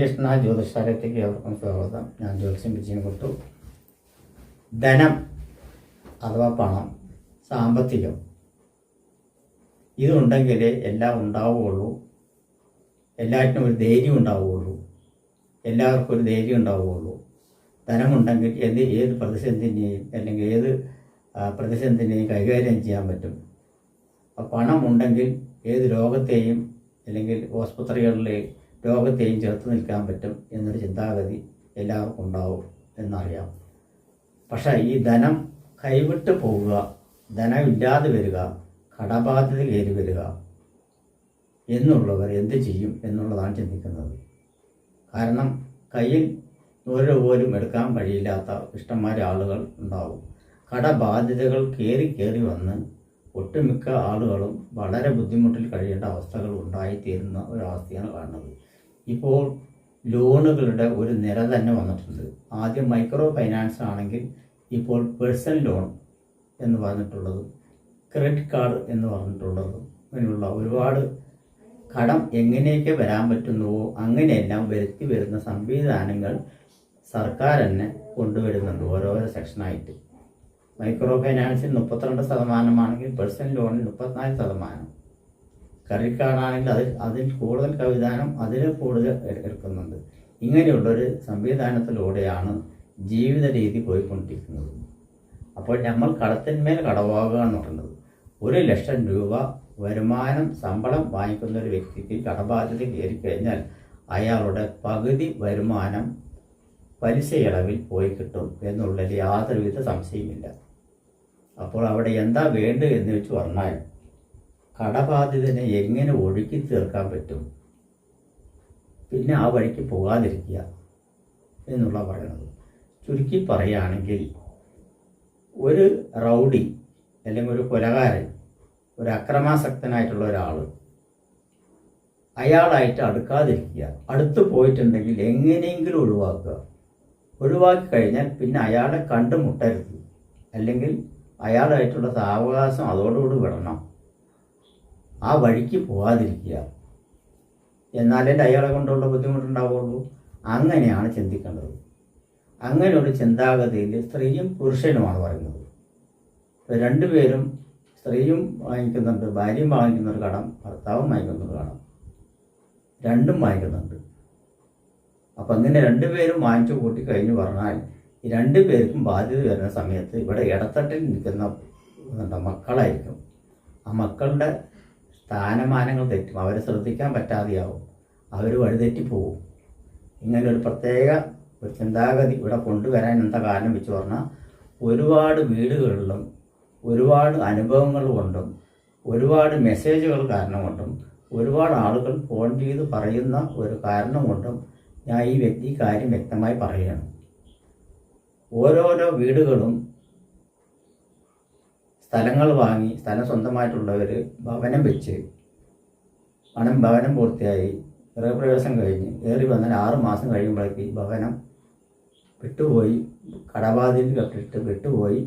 ശ്രീകൃഷ്ണ ജ്യോതിശാലയത്തേക്ക് ഏവർക്കും സ്വാഗതം. ഞാൻ ജ്യോതിഷം വിജയം കൊടുത്തു ധനം അഥവാ പണം സാമ്പത്തികം ഇതുണ്ടെങ്കിലേ എല്ലാം ഉണ്ടാവുകയുള്ളൂ. എല്ലാറ്റിനും ഒരു ധൈര്യം ഉണ്ടാവുകയുള്ളൂ. എല്ലാവർക്കും ഒരു ധൈര്യം ഉണ്ടാവുകയുള്ളൂ. ധനമുണ്ടെങ്കിൽ എന്ത് ഏത് പ്രതിസന്ധിനെയും അല്ലെങ്കിൽ ഏത് പ്രതിസന്ധിനെയും കൈകാര്യം ചെയ്യാൻ പറ്റും. പണം ഉണ്ടെങ്കിൽ ഏത് രോഗത്തെയും അല്ലെങ്കിൽ ആസ്പത്രികളിലെ രോഗത്തെയും ചേർത്ത് നിൽക്കാൻ പറ്റും എന്നൊരു ചിന്താഗതി എല്ലാവർക്കും ഉണ്ടാവും എന്നറിയാം. പക്ഷേ ഈ ധനം കൈവിട്ട് പോവുക ധനമില്ലാതെ വരിക കടബാധ്യത കയറി വരിക എന്നുള്ളവർ എന്ത് ചെയ്യും എന്നുള്ളതാണ് ചിന്തിക്കുന്നത്. കാരണം കയ്യിൽ ഒരു രൂപ പോലും എടുക്കാൻ കഴിയില്ലാത്ത ഇഷ്ടംമാരെ ആളുകൾ ഉണ്ടാവും. കടബാധ്യതകൾ കയറി കയറി വന്ന് ഒട്ടുമിക്ക ആളുകളും വളരെ ബുദ്ധിമുട്ടിൽ കഴിയേണ്ട അവസ്ഥകൾ ഉണ്ടായിത്തീരുന്ന ഒരവസ്ഥയാണ് കാണുന്നത്. ഇപ്പോൾ ലോണുകളുടെ ഒരു നിര തന്നെ വന്നിട്ടുണ്ട്. ആദ്യം മൈക്രോ ഫൈനാൻസ് ആണെങ്കിൽ ഇപ്പോൾ പേഴ്സണൽ ലോൺ എന്ന് പറഞ്ഞിട്ടുള്ളതും ക്രെഡിറ്റ് കാർഡ് എന്ന് പറഞ്ഞിട്ടുള്ളതും അങ്ങനെയുള്ള ഒരുപാട് കടം എങ്ങനെയൊക്കെ വരാൻ പറ്റുന്നുവോ അങ്ങനെയെല്ലാം വരുത്തി വരുന്ന സംവിധാനങ്ങൾ സർക്കാർ തന്നെ കൊണ്ടുവരുന്നുണ്ട് ഓരോരോ സെക്ഷനായിട്ട്. മൈക്രോ ഫൈനാൻസിൽ മുപ്പത്തിരണ്ട് ശതമാനമാണെങ്കിൽ പേഴ്സണൽ ലോണിൽ മുപ്പത്തിനാല് ശതമാനം. ക്രെഡിറ്റ് കാർഡാണെങ്കിൽ അതിൽ അതിൽ കൂടുതൽ കവിതാനം അതിൽ കൂടുതൽ എടുക്കുന്നുണ്ട്. ഇങ്ങനെയുള്ളൊരു സംവിധാനത്തിലൂടെയാണ് ജീവിത രീതി പോയിക്കൊണ്ടിരിക്കുന്നത്. അപ്പോൾ നമ്മൾ കടത്തിന്മേൽ കടവാകുക എന്ന് പറയുന്നത് ഒരു ലക്ഷം രൂപ വരുമാനം ശമ്പളം വാങ്ങിക്കുന്ന ഒരു വ്യക്തിക്ക് കടബാധ്യത കയറി കഴിഞ്ഞാൽ അയാളുടെ പകുതി വരുമാനം പലിശയളവിൽ പോയി കിട്ടും എന്നുള്ളതിൽ യാതൊരുവിധ സംശയമില്ല അപ്പോൾ അവിടെ എന്താ വേണ്ടത് എന്ന് വെച്ച് പറഞ്ഞാൽ കടബാധിതനെ എങ്ങനെ ഒഴുക്കി തീർക്കാൻ പറ്റും? പിന്നെ ആ വഴിക്ക് പോകാതിരിക്കുക എന്നുള്ള പറയുന്നത്. ചുരുക്കി പറയുകയാണെങ്കിൽ ഒരു റൗഡി അല്ലെങ്കിൽ ഒരു കൊലകാരൻ ഒരു അക്രമാസക്തനായിട്ടുള്ള ഒരാൾ അയാളായിട്ട് അടുക്കാതിരിക്കുക. അടുത്ത് പോയിട്ടുണ്ടെങ്കിൽ എങ്ങനെയെങ്കിലും ഒഴിവാക്കുക. ഒഴിവാക്കി കഴിഞ്ഞാൽ പിന്നെ അയാളെ കണ്ടുമുട്ടരുത്. അല്ലെങ്കിൽ അയാളായിട്ടുള്ള സാവകാശം അതോടുകൂടി വിടണം. ആ വഴിക്ക് പോകാതിരിക്കുക എന്നാലേ അയാളെ കൊണ്ടുള്ള ബുദ്ധിമുട്ടുണ്ടാവുള്ളൂ. അങ്ങനെയാണ് ചിന്തിക്കേണ്ടത്. അങ്ങനെ ഒരു ചിന്താഗതിയിൽ സ്ത്രീയും പുരുഷനുമാണ് പറയുന്നത്. രണ്ടുപേരും സ്ത്രീയും വാങ്ങിക്കുന്നുണ്ട് ഭാര്യയും വാങ്ങിക്കുന്ന ഒരു കടം ഭർത്താവും വാങ്ങിക്കുന്ന ഒരു കടം. രണ്ടും വാങ്ങിക്കുന്നുണ്ട്. അപ്പം അങ്ങനെ രണ്ടുപേരും വാങ്ങിച്ചു കൂട്ടി കഴിഞ്ഞു പറഞ്ഞാൽ ഈ രണ്ടു പേർക്കും ബാധ്യത വരുന്ന സമയത്ത് ഇവിടെ ഇടത്തട്ടിൽ നിൽക്കുന്ന മക്കളായിരിക്കും. ആ മക്കളുടെ സ്ഥാനമാനങ്ങൾ തെറ്റും. അവരെ ശ്രദ്ധിക്കാൻ പറ്റാതെയാവും. അവർ വഴിതെറ്റി പോവും ഇങ്ങനെ ഒരു പ്രത്യേക ഒരു ചിന്താഗതി ഇവിടെ കൊണ്ടുവരാൻ എന്താ കാരണം വെച്ച് പറഞ്ഞാൽ ഒരുപാട് വീടുകളിലും ഒരുപാട് അനുഭവങ്ങൾ കൊണ്ടും ഒരുപാട് മെസ്സേജുകൾ കാരണം കൊണ്ടും ഒരുപാട് ആളുകൾ ഫോൺ ചെയ്ത് പറയുന്ന ഒരു കാരണം കൊണ്ടും ഞാൻ ഈ വ്യക്തി കാര്യം വ്യക്തമായി പറയുകയാണ്. ഓരോരോ വീടുകളും സ്ഥലങ്ങൾ വാങ്ങി സ്ഥലം സ്വന്തമായിട്ടുള്ളവർ ഭവനം വെച്ച് പണം ഭവനം പൂർത്തിയായി ഗൃഹപ്രവേശം കഴിഞ്ഞ് കയറി വന്നാൽ ആറ് മാസം കഴിയുമ്പോഴേക്ക് ഭവനം വിട്ടുപോയി. കടബാധയിൽ കെട്ടിട്ട് വിട്ടുപോയി.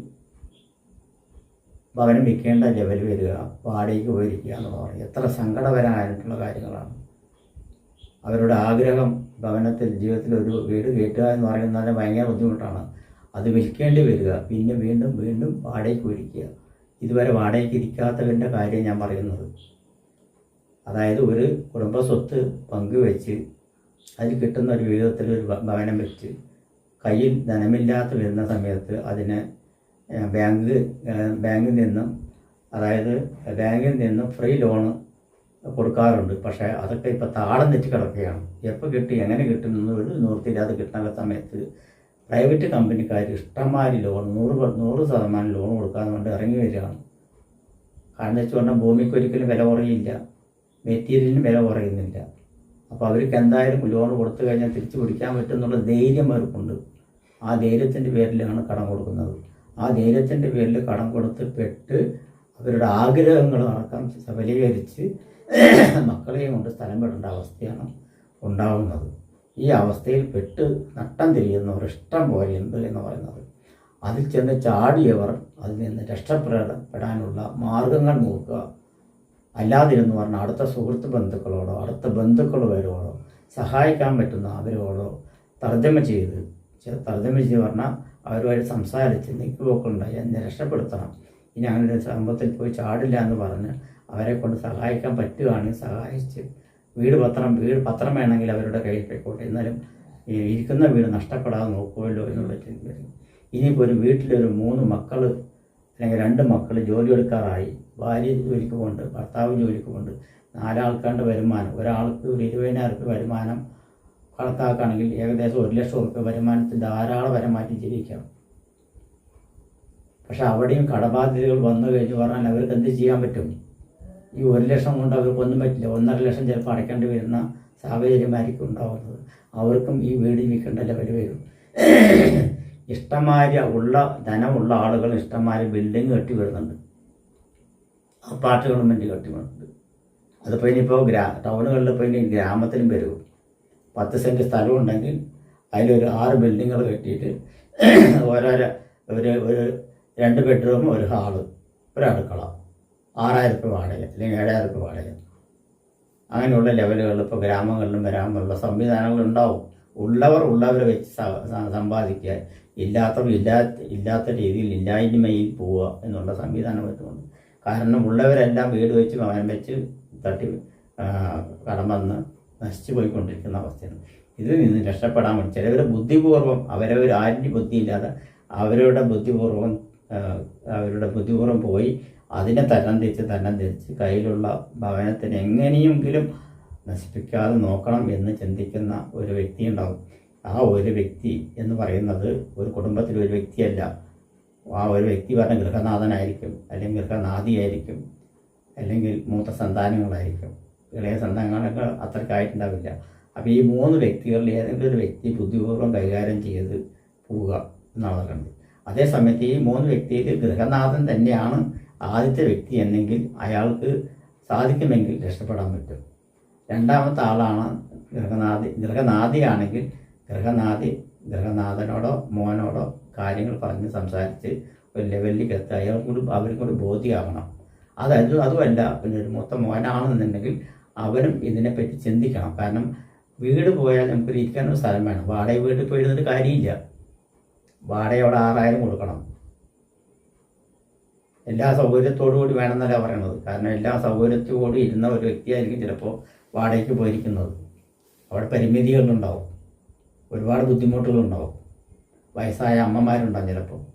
ഭവനം വിൽക്കേണ്ട ലെവൽ വരിക വാടകയ്ക്ക് പോയിരിക്കുക എന്ന് എത്ര സങ്കടപരമായിട്ടുള്ള കാര്യങ്ങളാണ്. അവരുടെ ആഗ്രഹം ഭവനത്തിൽ ജീവിതത്തിൽ ഒരു വീട് കയറ്റുക എന്ന് പറയുന്നത് ഭയങ്കര ബുദ്ധിമുട്ടാണ്. അത് വിൽക്കേണ്ടി വരിക പിന്നെ വീണ്ടും വീണ്ടും വാടകയ്ക്ക് മേടിക്കുക ഇതുവരെ വാടകയ്ക്ക് ഇരിക്കാത്തവന്റെ കാര്യം ഞാൻ പറയുന്നത്. അതായത് ഒരു കുടുംബ സ്വത്ത് പങ്കുവെച്ച് അതിൽ കിട്ടുന്ന ഒരു വിധത്തിൽ ഒരു ഭവനം വെച്ച് കയ്യിൽ ധനമില്ലാത്ത വരുന്ന സമയത്ത് അതിന് ബാങ്ക് ബാങ്കിൽ നിന്നും അതായത് ബാങ്കിൽ നിന്നും ഫ്രീ ലോണ് കൊടുക്കാറുണ്ട്. പക്ഷേ അതൊക്കെ ഇപ്പോൾ താളം തെറ്റി കിടക്കുകയാണ്. എപ്പോൾ കിട്ടി എങ്ങനെ കിട്ടുന്നു ഒരു നിവൃത്തിയില്ലാതെ കിട്ടുന്ന സമയത്ത് പ്രൈവറ്റ് കമ്പനിക്കാർ ഇഷ്ടംമാതിരി ലോൺ നൂറ് നൂറ് ശതമാനം ലോൺ കൊടുക്കാന്ന് കൊണ്ട് ഇറങ്ങി വരികയാണ്. കാരണം വെച്ച് പറഞ്ഞാൽ ഭൂമിക്ക് ഒരിക്കലും വില കുറയില്ല. മെറ്റീരിയലിന് വില കുറയുന്നില്ല. അപ്പോൾ അവർക്ക് എന്തായാലും ലോൺ കൊടുത്തു കഴിഞ്ഞാൽ തിരിച്ചു പിടിക്കാൻ പറ്റും എന്നുള്ള ധൈര്യം അവർക്കുണ്ട്. ആ ധൈര്യത്തിന്റെ പേരിലാണ് കടം കൊടുക്കുന്നത്. ആ ധൈര്യത്തിന്റെ പേരിൽ കടം കൊടുത്ത് പെട്ട് അവരുടെ ആഗ്രഹങ്ങൾ അടക്കം സഫലീകരിച്ച് മക്കളെയും കൊണ്ട് സ്ഥലം വിടേണ്ട അവസ്ഥയാണ് ഉണ്ടാവുന്നത്. ഈ അവസ്ഥയിൽ പെട്ട് നട്ടം തിരിയുന്നവർ ഇഷ്ടം പോലെയുണ്ട് എന്ന് പറയുന്നത്. അതിൽ ചെന്ന് ചാടിയവർ അതിൽ നിന്ന് രക്ഷപ്പെടാനുള്ള മാർഗങ്ങൾ നോക്കുക. അല്ലാതിരുന്ന് പറഞ്ഞാൽ അടുത്ത സുഹൃത്ത് ബന്ധുക്കളോടോ അടുത്ത ബന്ധുക്കളുവരോടോ സഹായിക്കാൻ പറ്റുന്ന അവരോടോ തർജമ ചെയ്ത് തർജമ ചെയ്ത് പറഞ്ഞാൽ അവരുമായിട്ട് സംസാരിച്ച് നിൽക്കുകയൊക്കെ ഉണ്ടായി എന്നെ രക്ഷപ്പെടുത്തണം. ഇനി അങ്ങനെ സംഭവത്തിൽ പോയി ചാടില്ല എന്ന് പറഞ്ഞ് അവരെ കൊണ്ട് സഹായിക്കാൻ പറ്റുകയാണെങ്കിൽ സഹായിച്ച് വീട് പത്രം വീട് പത്രം വേണമെങ്കിൽ അവരുടെ കയ്യിൽ പോയിക്കോട്ടെ. എന്നാലും ഇരിക്കുന്ന വീട് നഷ്ടപ്പെടാതെ നോക്കുമല്ലോ എന്നുള്ള ചിന്ത ഇനിയിപ്പോൾ ഒരു വീട്ടിലൊരു മൂന്ന് മക്കൾ അല്ലെങ്കിൽ രണ്ട് മക്കൾ ജോലിയെടുക്കാറായി ഭാര്യ ജോലിക്ക് പോകുന്നുണ്ട് ഭർത്താവ് ജോലിക്ക് പോകുന്നുണ്ട് നാലാൾക്കാണ്ട് വരുമാനം ഒരാൾക്ക് ഒരു ഇരുപതിനായിരം രൂപ വരുമാനം കണക്കാക്കുകയാണെങ്കിൽ ഏകദേശം ഒരു ലക്ഷം റുപ്യ വരുമാനത്തിൽ ധാരാളം വരമാറ്റി ജീവിക്കാം പക്ഷെ അവിടെയും കടബാധ്യതകൾ വന്നു കഴിഞ്ഞ് പറഞ്ഞാൽ അവർക്ക് എന്ത് ചെയ്യാൻ പറ്റും? ഈ ഒരു ലക്ഷം കൊണ്ട് അവർക്കൊന്നും പറ്റില്ല. ഒന്നര ലക്ഷം ചിലപ്പോൾ അടയ്ക്കേണ്ടി വരുന്ന സാഹചര്യമായിരിക്കും ഉണ്ടാവുന്നത്. അവർക്കും ഈ വീട് വിൽക്കേണ്ട ലെവൽ വരും. ഇഷ്ടമായ ഉള്ള ധനമുള്ള ആളുകൾ ഇഷ്ടമായ ബിൽഡിംഗ് കെട്ടി വരുന്നുണ്ട്. അപ്പാർട്ട് ഗവൺമെന്റ് കെട്ടി വരുന്നുണ്ട്. അതിപ്പോൾ ഇനിയിപ്പോൾ ഗ്രാ ടൗണുകളിൽ ഇപ്പോൾ ഇനി ഗ്രാമത്തിലും വരും. പത്ത് സെന്റ് സ്ഥലം ഉണ്ടെങ്കിൽ അതിലൊരു ആറ് ബിൽഡിങ്ങുകൾ കെട്ടിയിട്ട് ഓരോരോ ഒരു ഒരു രണ്ട് ബെഡ്റൂം ഒരു ഹാൾ ഒരു അടുക്കള. ആറായിരം രൂപ വാടക അല്ലെങ്കിൽ ഏഴായിരം രൂപ വാടക. അങ്ങനെയുള്ള ലെവലുകളിൽ ഇപ്പോൾ ഗ്രാമങ്ങളിലും വരാനുള്ള സംവിധാനങ്ങൾ ഉണ്ടാവും. ഉള്ളവർ ഉള്ളവരെ വെച്ച് സമ്പാദിക്കുക. ഇല്ലാത്തവർ ഇല്ലാത്ത ഇല്ലാത്ത രീതിയിൽ ഇല്ലായ്മയിൽ പോവുക എന്നുള്ള സംവിധാനം വരുന്നുണ്ട്. കാരണം ഉള്ളവരെല്ലാം വീട് വെച്ച് ഭവനം വെച്ച് തട്ടി കടം വന്ന് നശിച്ചു പോയിക്കൊണ്ടിരിക്കുന്ന അവസ്ഥയാണ്. ഇതിൽ നിന്ന് രക്ഷപ്പെടാൻ വേണ്ടി ചിലവർ ബുദ്ധിപൂർവം അവരവർ ആരുടെ ബുദ്ധിയില്ലാതെ അവരുടെ ബുദ്ധിപൂർവം അവരുടെ ബുദ്ധിപൂർവം പോയി അതിനെ തരം തിരിച്ച് തരം തിരിച്ച് കയ്യിലുള്ള ഭവനത്തിന് എങ്ങനെയെങ്കിലും നശിപ്പിക്കാതെ നോക്കണം എന്ന് ചിന്തിക്കുന്ന ഒരു വ്യക്തി ഉണ്ടാവും ആ ഒരു വ്യക്തി എന്ന് പറയുന്നത് ഒരു കുടുംബത്തിലെ ഒരു വ്യക്തിയല്ല. ആ ഒരു വ്യക്തി പറഞ്ഞ ഗൃഹനാഥനായിരിക്കും അല്ലെങ്കിൽ ഗൃഹനാഥിയായിരിക്കും അല്ലെങ്കിൽ മൂത്ത സന്താനങ്ങളായിരിക്കും. ഇളയ സന്താനങ്ങൾ അത്രക്കായിട്ടുണ്ടാവില്ല അപ്പോൾ ഈ മൂന്ന് വ്യക്തികളിൽ ഏതെങ്കിലും ഒരു വ്യക്തി ബുദ്ധിപൂർവം കൈകാര്യം ചെയ്ത് പോവുക എന്നുള്ളതുണ്ട് അതേസമയത്ത് ഈ മൂന്ന് വ്യക്തിയിൽ ഗൃഹനാഥൻ തന്നെയാണ് ആദ്യത്തെ വ്യക്തി എന്നെങ്കിൽ അയാൾക്ക് സാധിക്കുമെങ്കിൽ രക്ഷപ്പെടാൻ പറ്റും. രണ്ടാമത്തെ ആളാണ് ഗൃഹനാഥി. ഗൃഹനാഥിയാണെങ്കിൽ ഗൃഹനാഥി ഗൃഹനാഥനോടോ മോനോടോ കാര്യങ്ങൾ പറഞ്ഞ് സംസാരിച്ച് ഒരു ലെവലിലേക്ക് എത്തുക. അയാൾക്കൂടി കൂടി അവർക്കും കൂടി ബോധ്യമാകണം അതായത് അതുമല്ല പിന്നെ ഒരു മൊത്തം മോനാണെന്നുണ്ടെങ്കിൽ അവരും ഇതിനെപ്പറ്റി ചിന്തിക്കണം. കാരണം വീട് പോയാൽ നമുക്കൊരു ഇരിക്കാനൊരു സ്ഥലം വേണം. വാടക വീട്ടിൽ പോയിരുന്നിട്ട് കാര്യമില്ല. വാടക അവിടെ ആറായിരം കൊടുക്കണം. എല്ലാ സൗകര്യത്തോടു കൂടി വേണമെന്നല്ല പറയണത്. കാരണം എല്ലാ സൗകര്യത്തോടുകൂടി ഇരുന്ന ഒരു വ്യക്തിയായിരിക്കും ചിലപ്പോൾ വാടകയ്ക്ക് പോയിരിക്കുന്നത്. അവിടെ പരിമിതികളുണ്ടാവും. ഒരുപാട് ബുദ്ധിമുട്ടുകളുണ്ടാവും. വയസ്സായ അമ്മമാരുണ്ടാവും ചിലപ്പോൾ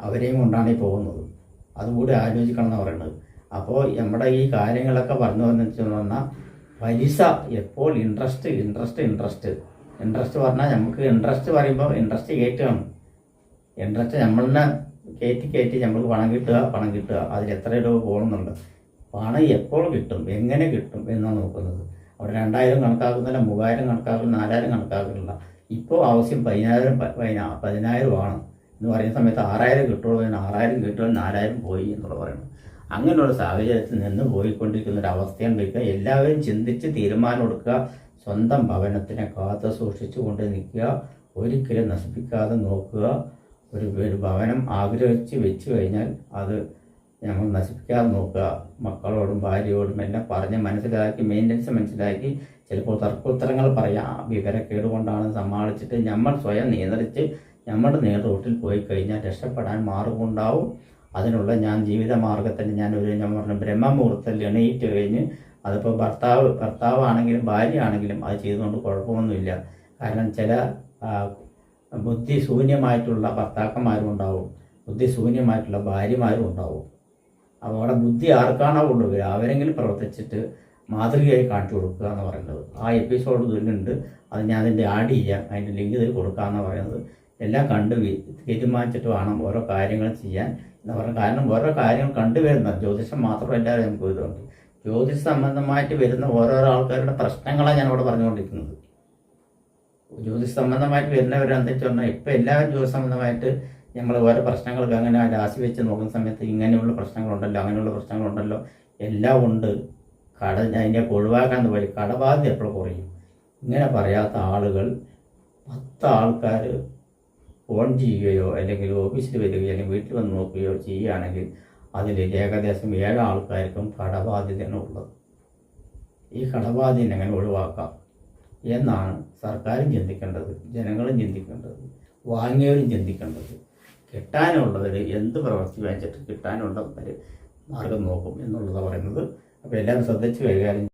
അവരെയും കൊണ്ടാണ് ഈ പോകുന്നത്. അതുകൂടി ആലോചിക്കണം എന്ന് പറയുന്നത് അപ്പോൾ നമ്മുടെ ഈ കാര്യങ്ങളൊക്കെ പറഞ്ഞു വന്നു പറഞ്ഞാൽ പലിശ എപ്പോൾ ഇൻട്രസ്റ്റ് ഇൻട്രസ്റ്റ് ഇൻട്രസ്റ്റ് ഇൻട്രസ്റ്റ് പറഞ്ഞാൽ നമുക്ക് ഇൻട്രസ്റ്റ് പറയുമ്പോൾ ഇൻട്രസ്റ്റ് കയറ്റുകയാണ് ഇൻട്രസ്റ്റ് നമ്മളിനെ കയറ്റി കയറ്റി നമ്മൾക്ക് പണം കിട്ടുക പണം കിട്ടുക. അതിൽ എത്ര രൂപ പോകണമെന്നുണ്ട് പണം എപ്പോൾ കിട്ടും? എങ്ങനെ കിട്ടും എന്നാണ് നോക്കുന്നത്. അവിടെ രണ്ടായിരം കണക്കാക്കുന്നില്ല മൂവായിരം കണക്കാക്കുന്നില്ല നാലായിരം കണക്കാക്കുന്നില്ല. ഇപ്പോൾ ആവശ്യം പതിനായിരം പതിന പതിനായിരം പതിനായിരമാണ്. എന്ന് പറയുന്ന സമയത്ത് ആറായിരം കിട്ടുള്ളൂ ആറായിരം കിട്ടുള്ളൂ നാലായിരം പോയി എന്നുള്ള പറയുന്നത്. അങ്ങനെയുള്ള സാഹചര്യത്തിൽ നിന്ന് പോയിക്കൊണ്ടിരിക്കുന്ന ഒരു അവസ്ഥയാണ് വയ്ക്കുക എല്ലാവരും ചിന്തിച്ച് തീരുമാനം എടുക്കുക. സ്വന്തം ഭവനത്തിനെ കാത്തു സൂക്ഷിച്ചു കൊണ്ട് നിൽക്കുക. ഒരിക്കലും നശിപ്പിക്കാതെ നോക്കുക. ഒരു ഒരു ഭവനം ആഗ്രഹിച്ച് വെച്ച് കഴിഞ്ഞാൽ അത് ഞങ്ങൾ നശിപ്പിക്കാതെ നോക്കുക. മക്കളോടും ഭാര്യയോടും എല്ലാം പറഞ്ഞ് മനസ്സിലാക്കി മെയിന്റനൻസ് മനസ്സിലാക്കി ചിലപ്പോൾ തർക്കോത്തരങ്ങൾ പറയാം. വിവരക്കേട് കൊണ്ടാണ് സമ്മാനിച്ചിട്ട് നമ്മൾ സ്വയം നിയന്ത്രിച്ച് നമ്മുടെ നേതൃത്വത്തിൽ പോയി കഴിഞ്ഞാൽ രക്ഷപ്പെടാൻ മാർഗമുണ്ടാവും. അതിനുള്ള ഞാൻ ജീവിത മാർഗത്തിന് ഞാൻ ഒരു ഞാൻ പറഞ്ഞ ബ്രഹ്മമുഹൂർത്തത്തിൽ എണീറ്റ് കഴിഞ്ഞ് അതിപ്പോൾ ഭർത്താവ് ഭർത്താവാണെങ്കിലും ഭാര്യ ആണെങ്കിലും അത് ചെയ്തുകൊണ്ട് കുഴപ്പമൊന്നുമില്ല. കാരണം ചില ബുദ്ധിശൂന്യമായിട്ടുള്ള ഭർത്താക്കന്മാരും ഉണ്ടാവും. ബുദ്ധിശൂന്യമായിട്ടുള്ള ഭാര്യമാരും ഉണ്ടാവും. അപ്പോൾ അവിടെ ബുദ്ധി ആർക്കാണോ ഉള്ളത് അവരെങ്കിലും പ്രവർത്തിച്ചിട്ട് മാതൃകയായി കാണിച്ചു കൊടുക്കുക എന്ന് പറയുന്നത്. ആ എപ്പിസോഡ് ഇതിലുണ്ട്. അത് ഞാൻ അതിന്റെ ആഡ് ചെയ്യാം. അതിന്റെ ലിങ്ക് ഇതിൽ കൊടുക്കാമെന്ന് പറയുന്നത്. എല്ലാം കണ്ട് തീരുമാനിച്ചിട്ട് വേണം ഓരോ കാര്യങ്ങൾ ചെയ്യാൻ എന്ന് പറയുന്നത് കാരണം ഓരോ കാര്യങ്ങൾ കണ്ടുവരുന്ന ജ്യോതിഷം മാത്രമല്ല നമുക്ക് ഇതുണ്ട് ജ്യോതിഷ സംബന്ധമായിട്ട് വരുന്ന ഓരോരോ ആൾക്കാരുടെ പ്രശ്നങ്ങളാണ് ഞാൻ ഇവിടെ പറഞ്ഞുകൊണ്ടിരിക്കുന്നത്. ജ്യോതിഷ സംബന്ധമായിട്ട് വരുന്നവരെന്താ വെച്ച് പറഞ്ഞാൽ ഇപ്പം എല്ലാവരും ജ്യോതിഷ സംബന്ധമായിട്ട് ഞങ്ങൾ ഓരോ പ്രശ്നങ്ങൾക്ക് അങ്ങനെ രാശി വെച്ച് നോക്കുന്ന സമയത്ത് ഇങ്ങനെയുള്ള പ്രശ്നങ്ങളുണ്ടല്ലോ അങ്ങനെയുള്ള പ്രശ്നങ്ങളുണ്ടല്ലോ എല്ലാം ഉണ്ട്. കട അതിനെ ഒഴിവാക്കാൻ പോലെ കടബാധ്യത എപ്പോഴും കുറയും. ഇങ്ങനെ പറയാത്ത ആളുകൾ പത്ത് ആൾക്കാർ ഫോൺ ചെയ്യുകയോ അല്ലെങ്കിൽ ഓഫീസിൽ വരികയോ അല്ലെങ്കിൽ വീട്ടിൽ വന്ന് നോക്കുകയോ ചെയ്യുകയാണെങ്കിൽ അതിൽ ഏകദേശം ഏഴ് ആൾക്കാർക്കും കടബാധ്യതയാണ് ഉള്ളത്. ഈ കടബാധ്യത എങ്ങനെ ഒഴിവാക്കാം? എന്നാണ് സർക്കാരും ചിന്തിക്കേണ്ടത് ജനങ്ങളും ചിന്തിക്കേണ്ടത് വാങ്ങിയവരും ചിന്തിക്കേണ്ടത്. കിട്ടാനുള്ളവർ എന്ത് പ്രവർത്തി വാങ്ങിച്ചിട്ട് കിട്ടാനുള്ള ഒരു മാർഗം നോക്കും എന്നുള്ളതാണ് പറയുന്നത്. അപ്പോൾ എല്ലാവരും ശ്രദ്ധിച്ച് കൈകാര്യം